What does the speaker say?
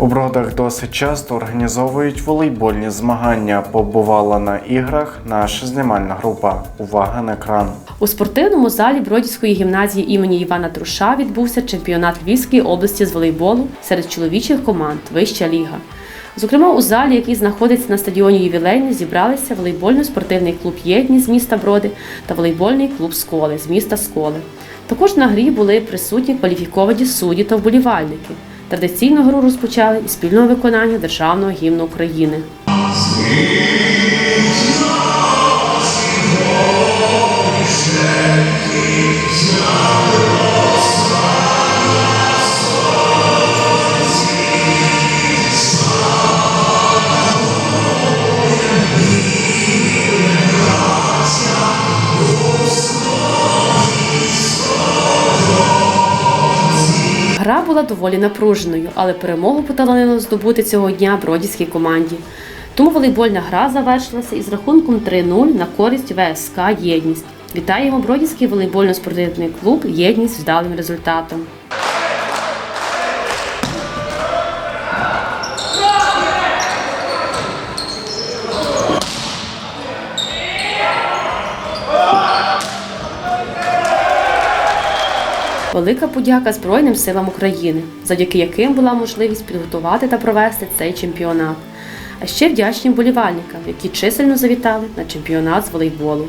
У бродах досить часто організовують волейбольні змагання. Побувала на іграх наша знімальна група. Увага на екран. У спортивному залі Бродівської гімназії імені Івана Труша відбувся чемпіонат Львівської області з волейболу серед чоловічих команд Вища ліга. Зокрема, у залі, який знаходиться на стадіоні ювілейний, зібралися волейбольно-спортивний клуб Єдність з міста Броди та волейбольний клуб Сколи з міста Сколи. Також на грі були присутні кваліфіковані судді та вболівальники. Традиційну гру розпочали із спільного виконання державного гімну України. Гра була доволі напруженою, але перемогу поталанило здобути цього дня бродівській команді. Тому волейбольна гра завершилася із рахунком 3-0 на користь ВСК Єдність. Вітаємо Бродівський волейбольно-спортивний клуб Єдність вдалим результатом. Велика подяка Збройним силам України, завдяки яким була можливість підготувати та провести цей чемпіонат. А ще вдячні болівальникам, які чисельно завітали на чемпіонат з волейболу.